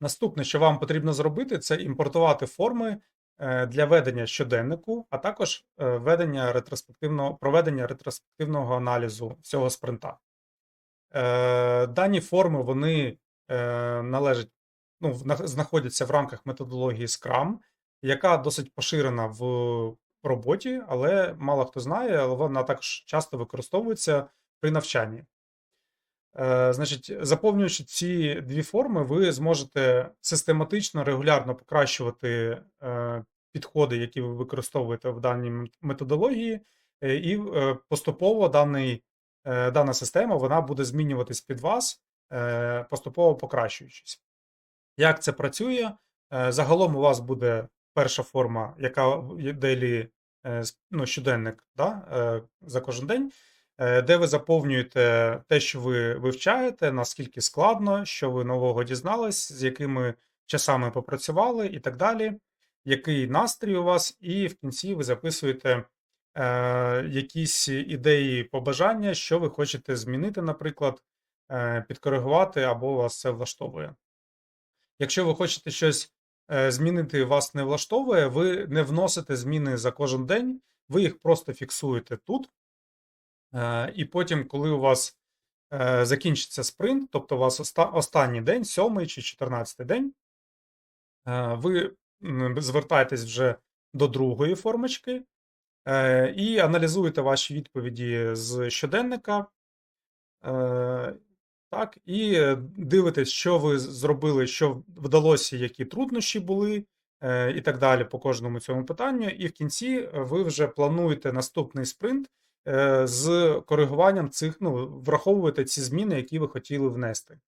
Наступне, що вам потрібно зробити, це імпортувати форми е, для ведення щоденнику, а також е, ведення ретроспективного, проведення ретроспективного аналізу всього спринта. Е, Дані форми вони належать, ну, знаходяться в рамках методології Scrum, яка досить поширена в роботі, але мало хто знає, але вона також часто використовується при навчанні. Е, Значить, заповнюючи ці дві форми, ви зможете систематично, регулярно покращувати е, підходи, які ви використовуєте в даній методології, е, і поступово даний, дана система вона буде змінюватись під вас, поступово покращуючись. Як це працює? Загалом у вас буде перша форма, яка е, ну, щоденник да, за кожен день, де ви заповнюєте те, що ви вивчаєте, наскільки складно, що ви нового дізнались, з якими часами попрацювали і так далі, який настрій у вас, і в кінці ви записуєте е, якісь ідеї, побажання, що ви хочете змінити, наприклад, е, підкоригувати або вас це влаштовує. Якщо ви хочете щось е, змінити, вас не влаштовує, ви не вносите зміни за кожен день, ви їх просто фіксуєте тут. Е, І потім, коли у вас е, закінчиться спринт, тобто у вас останній день, сьомий чи 14 день, е, ви звертаєтесь вже до другої формочки і аналізуєте ваші відповіді з щоденника. Так, і дивитесь, що ви зробили, що вдалося, які труднощі були, і так далі по кожному цьому питанню. І в кінці ви вже плануєте наступний спринт з коригуванням цих, ну, враховуєте ці зміни, які ви хотіли внести.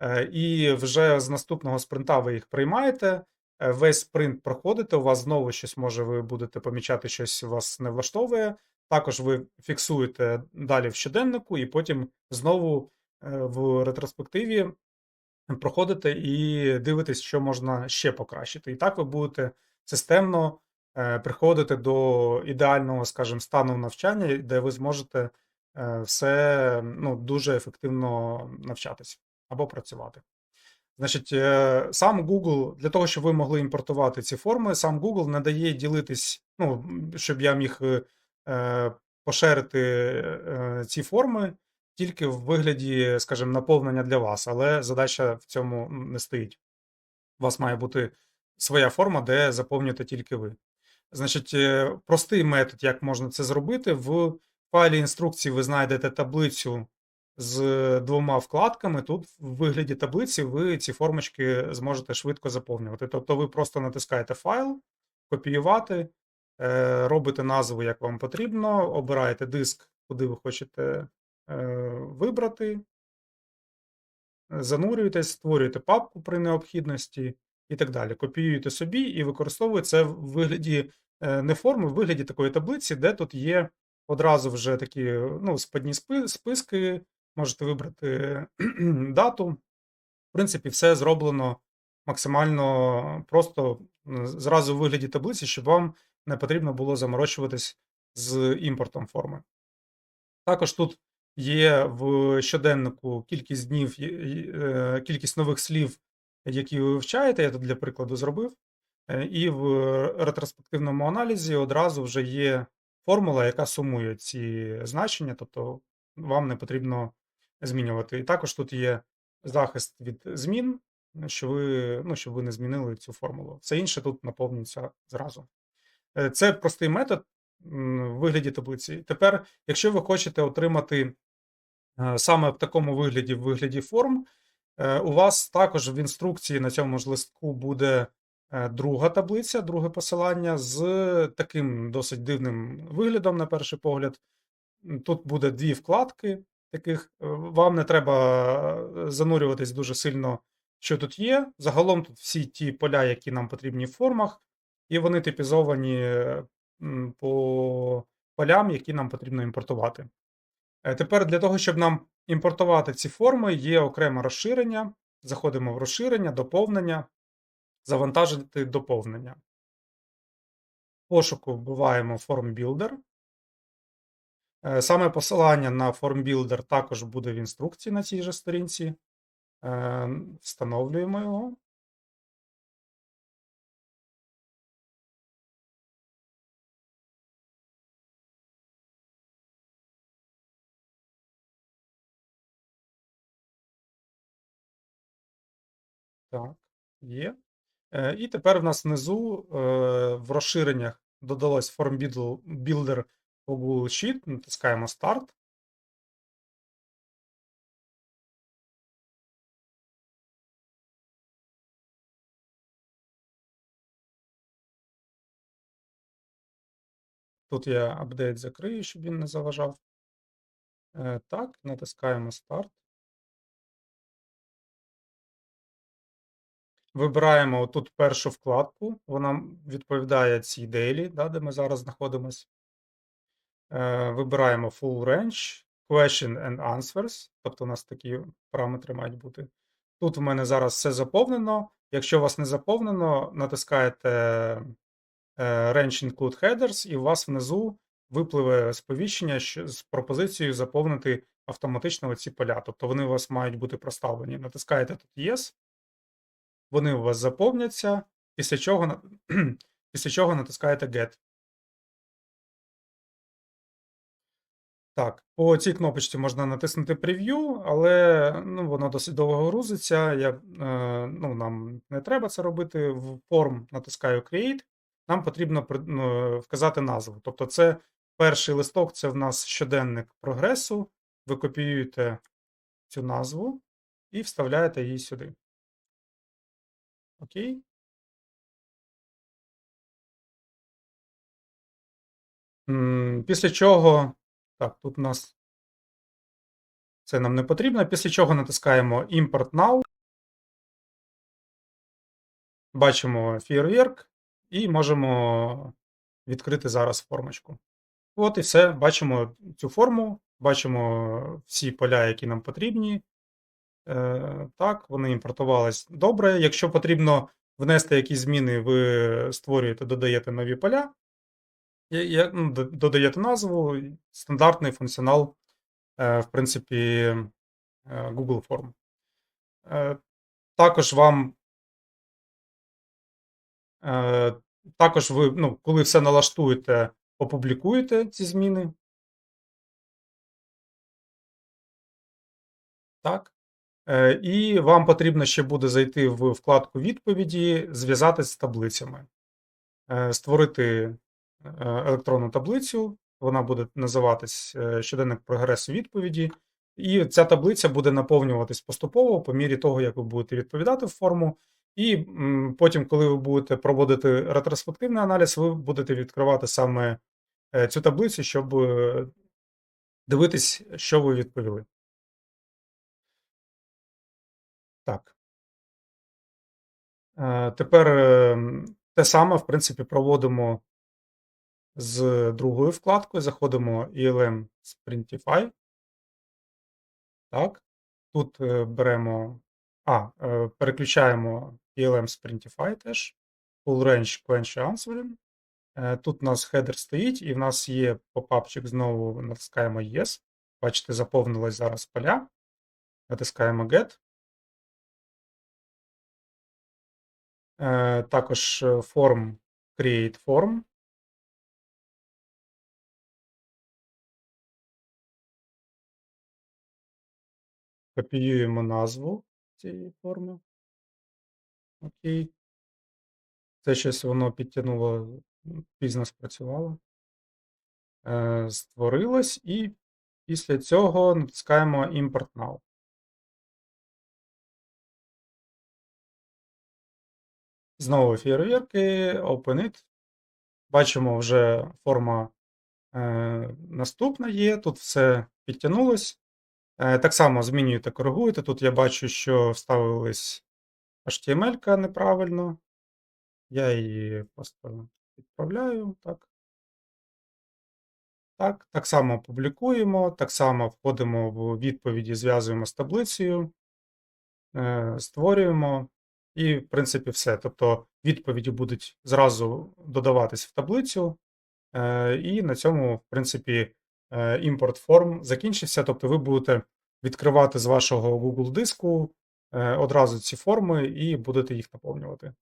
Е, І вже з наступного спринта ви їх приймаєте. е, Весь спринт проходите, у вас знову щось може, ви будете помічати, щось вас не влаштовує. Також ви фіксуєте далі в щоденнику, і потім знову е, в ретроспективі проходите і дивитесь, що можна ще покращити. І так ви будете системно е, приходити до ідеального, скажімо, стану навчання, де ви зможете е, все ну, дуже ефективно навчатись або працювати. Значить, е, сам Google, для того, щоб ви могли імпортувати ці форми, сам Google не дає ділитись, ну, щоб я міг е, е, поширити е, ці форми тільки в вигляді, скажімо, наповнення для вас, але задача в цьому не стоїть. У вас має бути своя форма, де заповнюєте тільки ви. Значить, е, простий метод, як можна це зробити. В файлі інструкції ви знайдете таблицю з двома вкладками. Тут в вигляді таблиці ви ці формочки зможете швидко заповнювати. Тобто ви просто натискаєте файл, копіювати, е, робите назву, як вам потрібно, обираєте диск, куди ви хочете е, вибрати, занурюєтесь, створюєте папку при необхідності і так далі. Копіюєте собі і використовуєте це в вигляді е, не форми, в вигляді такої таблиці, де тут є одразу вже такі ну, спадні списки, можете вибрати дату. В принципі, все зроблено максимально просто зразу в вигляді таблиці, щоб вам не потрібно було заморочуватись з імпортом форми. Також тут є в щоденнику кількість днів, е, кількість нових слів, які ви вивчаєте. Я тут для прикладу зробив. Е, І в ретроспективному аналізі одразу вже є формула, яка сумує ці значення, тобто вам не потрібно змінювати. І також тут є захист від змін, що ви, ну, щоб ви не змінили цю формулу. Все інше тут наповнюється зразу. Е, Це простий метод в вигляді таблиці. Тепер, якщо ви хочете отримати е, саме в такому вигляді, в вигляді форм, е, у вас також в інструкції на цьому ж листку буде е, друга таблиця, друге посилання з таким досить дивним виглядом, на перший погляд. Тут буде дві вкладки таких. Е, Вам не треба е, занурюватись дуже сильно, що тут є. Загалом тут всі ті поля, які нам потрібні в формах, і вони типізовані е, по полям, які нам потрібно імпортувати. Е, Тепер для того, щоб нам імпортувати ці форми, є окреме розширення. Заходимо в розширення, доповнення, завантажити доповнення. Пошуку вбиваємо FormBuilder. Е, Саме посилання на FormBuilder також буде в інструкції на цій же сторінці. Е, Встановлюємо його. Так, є. Е, і тепер в нас внизу е, в розширеннях додалось Form Builder по Google Sheet. Натискаємо Start. Тут я апдейт закрию, щоб він не заважав. Е, Так, натискаємо Start. Вибираємо тут першу вкладку, вона відповідає цій дейлі, да, де ми зараз знаходимось. Е, Вибираємо Full Range, Question and Answers, тобто у нас такі параметри мають бути. Тут в мене зараз все заповнено. Якщо у вас не заповнено, натискаєте е, Range Include Headers, і у вас внизу випливе сповіщення з пропозицією заповнити автоматично ці поля. Тобто вони у вас мають бути проставлені. Натискаєте тут Yes, вони у вас заповняться, після чого, після чого натискаєте Get. Так, по цій кнопочці можна натиснути прев'ю, але ну, воно досить довго грузиться. Я, е, ну, нам не треба це робити. В форм натискаю Create. Нам потрібно ну, вказати назву. Тобто, це перший листок, це в нас щоденник прогресу. Ви копіюєте цю назву і вставляєте її сюди. Окей. Після чого. Так, тут у нас це нам не потрібно. Після чого натискаємо Import Now. Бачимо фейерверк і можемо відкрити зараз формочку. От і все. Бачимо цю форму, бачимо всі поля, які нам потрібні. Е, Так, вони імпортувались добре. Якщо потрібно внести якісь зміни, ви створюєте, додаєте нові поля. Ну, Додаєте назву, стандартний функціонал, е, в принципі, е, Google Form. Також вам Також ви, ну, коли все налаштуєте, опублікуєте ці зміни. Так. Е, І вам потрібно ще буде зайти в вкладку відповіді, зв'язатись з таблицями, Е, створити е, електронну таблицю. Вона буде називатись щоденник прогресу відповіді. І ця таблиця буде наповнюватись поступово по мірі того, як ви будете відповідати в форму. І потім, коли ви будете проводити ретроспективний аналіз, ви будете відкривати саме цю таблицю, щоб дивитись, що ви відповіли. Так. Е, Тепер е, те саме, в принципі, проводимо з другою вкладкою. Заходимо ELM Sprintify. Так. Тут е, беремо. А, е, переключаємо ELM Sprintify теж. Full range Quench Answering. Тут у нас хедер стоїть, і в нас є попапчик, знову натискаємо Yes. Бачите, заповнилось зараз поля. Натискаємо Get. Також е, Form Create Form. Копіюємо назву цієї форми. Окей. Це щось воно підтягнуло, пізно спрацювало. Е, Створилось, і після цього натискаємо Import Now. Знову фейерверки, Open It. Бачимо, вже форма е, наступна є. Тут все підтягнулось. Е, так само змінюєте, коригуєте. Тут я бачу, що вставилась HTML неправильно. Я її просто відправляю. Так. Так, так само публікуємо, так само входимо в відповіді, зв'язуємо з таблицею, е, створюємо, і, в принципі, все. Тобто відповіді будуть зразу додаватись в таблицю, е, і на цьому, в принципі, е, імпорт форм закінчився. Тобто ви будете відкривати з вашого Google диску е, одразу ці форми і будете їх наповнювати.